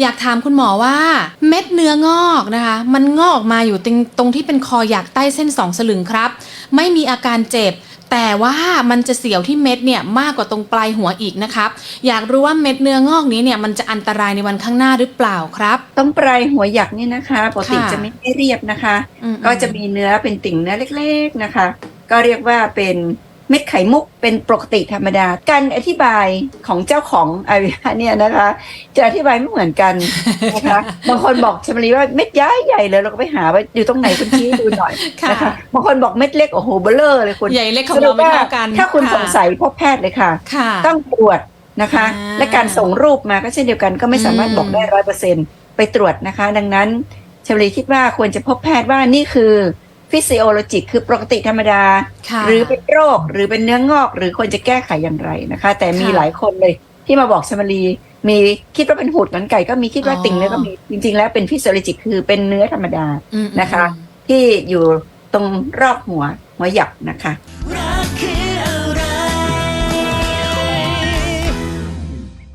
อยากถามคุณหมอว่าเม็ดเนื้องอกนะคะ มันงอกออกมาอยู่ตรงตรงที่เป็นคอหยักใต้เส้นสองสลึงครับ ไม่มีอาการเจ็บ แต่ว่ามันจะเสียวที่เม็ดเนี่ยมากกว่าตรงปลายหัวอีกนะครับ อยากรู้ว่าเม็ดเนื้องอกนี้เนี่ยมันจะอันตรายในวันข้างหน้าหรือเปล่าครับ ต้องปลายหัวหยักนี่นะคะปกติค่ะจะไม่ได้เรียบนะคะ อืม ก็จะมีเนื้อเป็นติ่งเนื้อเล็กๆนะคะ ก็เรียกว่าเป็น เม็ดไข่มุกเป็นปกติธรรมดา การอธิบายของเจ้าของอวัยวะเนี่ยนะคะ จะอธิบายไม่เหมือนกันนะคะบางคนบอกชมรีว่าเม็ดย้ายใหญ่เลยเราก็ไปหาว่าอยู่ตรงไหนคุณชี้ให้ดูหน่อยค่ะนะคะบางคนบอกเม็ดเล็กโอ้โหเบลเลอร์เลยคุณใหญ่เล็กของเราไม่เท่ากันถ้าคุณะสงสัยพบแพทย์เลยค่ะค่ะต้องตรวจนะคะอ่าและการส่งรูปมาก็เช่นเดียวกันก็ไม่สามารถอืมบอกได้ร้อยเปอร์เซ็นไปตรวจนะคะ ดังนั้นชมรีคิดว่าควรจะพบแพทย์ว่านี่คือ ฟิสิโอโลจิกคือปกติธรรมดาค่ะหรือเป็นโรคหรือเป็นเนื้องอก หรือควรจะแก้ไขอย่างไรนะคะ แต่มีค่ะหลายคนเลยที่มาบอกชมรีมีคิดว่าเป็นหูดเหมือนไก่ก็มีคิดว่าอ๋อติ่งเนื้อก็มีจริง ๆ แล้วเป็นฟิสิโอโลจิกคือเป็นเนื้อธรรมดาอืมนะคะ ที่อยู่ตรงรอบหัวหัวหยักนะคะ